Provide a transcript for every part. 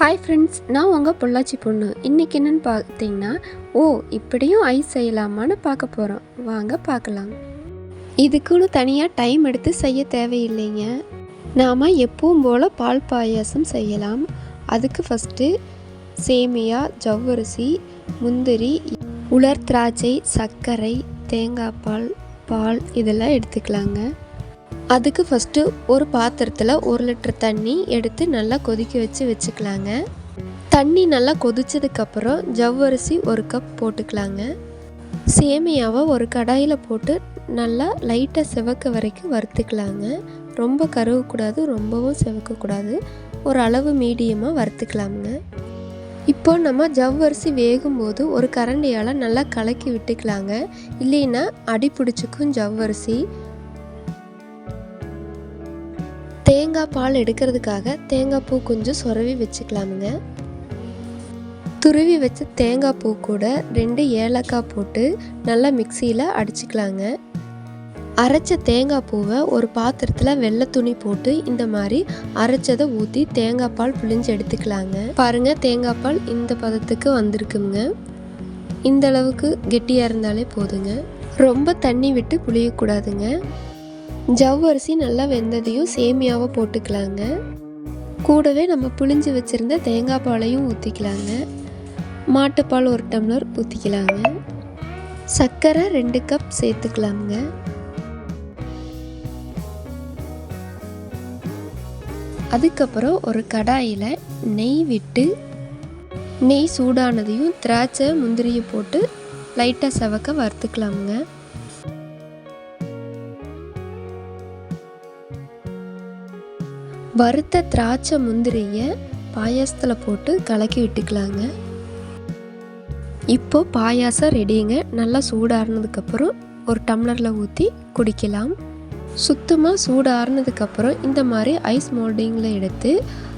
Hi friends நான் உங்கள் பொள்ளாச்சி பொண்ணு. இன்றைக்கி என்னென்னு பார்த்தீங்கன்னா ஓ இப்படியும் ஐஸ் செய்யலாமான்னு பார்க்க போகிறோம் வாங்க பார்க்கலாம். இதுக்குன்னு தனியாக டைம் எடுத்து செய்ய தேவையில்லைங்க. நாம் எப்பவும் போல் பால் பாயாசம் செய்யலாம். அதுக்கு ஃபஸ்ட்டு சேமியா ஜவ்வரிசி முந்திரி உலர் திராட்சை சர்க்கரை தேங்காய் பால் பால் இதெல்லாம் எடுத்துக்கலாங்க. அதுக்கு ஃபஸ்ட்டு ஒரு பாத்திரத்தில் ஒரு லிட்டர் தண்ணி எடுத்து நல்லா கொதிக்க வச்சு வச்சுக்கலாங்க. தண்ணி நல்லா கொதிச்சதுக்கப்புறம் ஜவ்வரிசி ஒரு கப் போட்டுக்கலாங்க. சேமியாவை ஒரு கடாயில் போட்டு நல்லா லைட்டாக சிவக்க வரைக்கும் வறுத்துக்கலாங்க. ரொம்ப கருவக்கூடாது ரொம்பவும் சிவக்கக்கூடாது. ஒரு அளவு மீடியமாக வறுத்துக்கலாமுங்க. இப்போ நம்ம ஜவ்வரிசி வேகும்போது ஒரு கரண்டியால் நல்லா கலக்கி விட்டுக்கலாங்க. இல்லைன்னா அடி பிடிச்சிக்கும் ஜவ்வரிசி. தேங்காய் பால் எடுக்கிறதுக்காக தேங்காய் பூ கொஞ்சம் சுரவி வச்சுக்கலாமுங்க. துருவி வச்ச தேங்காய் பூ கூட ரெண்டு ஏலக்காய் போட்டு நல்லா மிக்சியில் அடிச்சுக்கலாங்க. அரைச்ச தேங்காய் பூவை ஒரு பாத்திரத்தில் வெள்ளை துணி போட்டு இந்த மாதிரி அரைச்சதை ஊற்றி தேங்காய் பால் புளிஞ்சு எடுத்துக்கலாங்க. பாருங்கள் தேங்காய் பால் இந்த பதத்துக்கு வந்திருக்குங்க. இந்த அளவுக்கு கெட்டியாக இருந்தாலே போதுங்க. ரொம்ப தண்ணி விட்டு புளியக்கூடாதுங்க ஜவ்வரிசி நல்லா வெந்ததையும் சேமியாவை போட்டுக்கலாங்க. கூடவே நம்ம புளிஞ்சு வச்சுருந்த தேங்காய் பாலையும் ஊற்றிக்கலாங்க மாட்டுப்பால் ஒரு டம்ளர் ஊற்றிக்கலாங்க சர்க்கரை ரெண்டு கப் சேர்த்துக்கலாங்க. அதுக்கப்புறம் ஒரு கடாயில் நெய் விட்டு நெய் சூடானதையும் திராட்சை முந்திரியை போட்டு லைட்டாக செவக்க வறுத்துக்கலாமுங்க வறுத்த திராட்சை முந்திரியை பாயாசத்தில் போட்டு கலக்கி விட்டுக்கலாங்க. இப்போ பாயாசம் ரெடிங்க நல்லா சூடாறினதுக்கப்புறம் ஒரு டம்ளரில் ஊற்றி குடிக்கலாம். சுத்தமாக சூடாறினதுக்கப்புறம் இந்த மாதிரி ஐஸ் மோல்டிங்கில் எடுத்து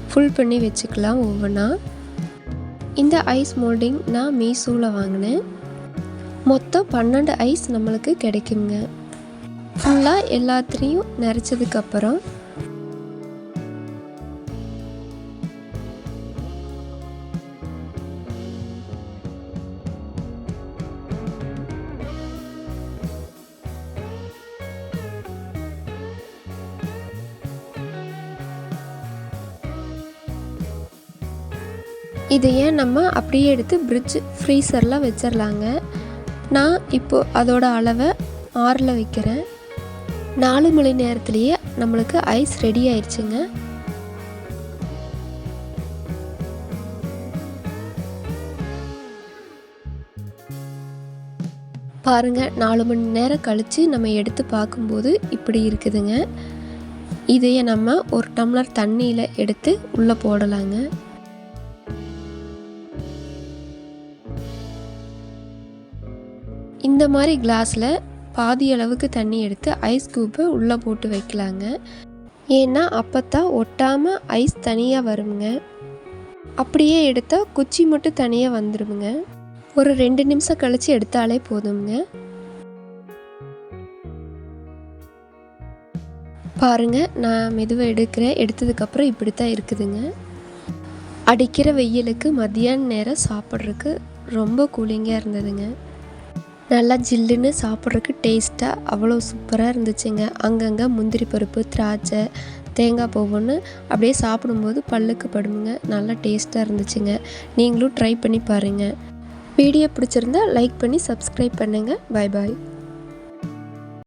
ஃபுல் பண்ணி வச்சுக்கலாம் ஒவ்வொன்றா இந்த ஐஸ் மோல்டிங் நான் மீசூவில் வாங்கினேன். மொத்தம் பன்னெண்டு ஐஸ் நம்மளுக்கு கிடைக்குங்க. ஃபுல்லாக எல்லாத்துலேயும் நிறச்சதுக்கப்புறம் இதையே நம்ம அப்படியே எடுத்து பிரிட்ஜ் ஃப்ரீசரில் வச்சிடலாங்க நான் இப்போது அதோட அளவை ஆறில் வைக்கிறேன். நாலு மணி நேரத்துலேயே நம்மளுக்கு ஐஸ் ரெடி ஆயிடுச்சுங்க பாருங்கள் நாலு மணி நேரம் கழித்து நம்ம எடுத்து பார்க்கும்போது இப்படி இருக்குதுங்க. இதையே நம்ம ஒரு டம்ளர் தண்ணியில் எடுத்து உள்ளே போடலாங்க. இந்த மாதிரி கிளாஸில் பாதி அளவுக்கு தண்ணி எடுத்து ஐஸ் க்யூப்பை உள்ளே போட்டு வைக்கலாங்க. ஏன்னா அப்போ தான் ஒட்டாமல் ஐஸ் தனியாக வருங்க. அப்படியே எடுத்தால் குச்சி மட்டும் தனியாக வந்துடுங்க ஒரு ரெண்டு நிமிஷம் கழித்து எடுத்தாலே போதுங்க பாருங்க நான் மெதுவாக எடுக்கிறேன். எடுத்ததுக்கப்புறம் இப்படி தான் இருக்குதுங்க. அடிக்கிற வெயிலுக்கு மதியான நேரம் சாப்பிட்றதுக்கு ரொம்ப கூலிங்காக இருந்ததுங்க. நல்லா ஜில்லுன்னு சாப்பிட்றதுக்கு டேஸ்ட்டாக அவ்வளோ சூப்பராக இருந்துச்சுங்க. அங்கங்கே முந்திரி பருப்பு திராட்சை தேங்காய் பூவுன்னு அப்படியே சாப்பிடும்போது பல்லுக்கு படுமுங்க. நல்லா டேஸ்ட்டாக இருந்துச்சுங்க. நீங்களும் ட்ரை பண்ணி பாருங்கள் வீடியோ பிடிச்சிருந்தா லைக் பண்ணி சப்ஸ்கிரைப் பண்ணுங்கள் பாய் பாய்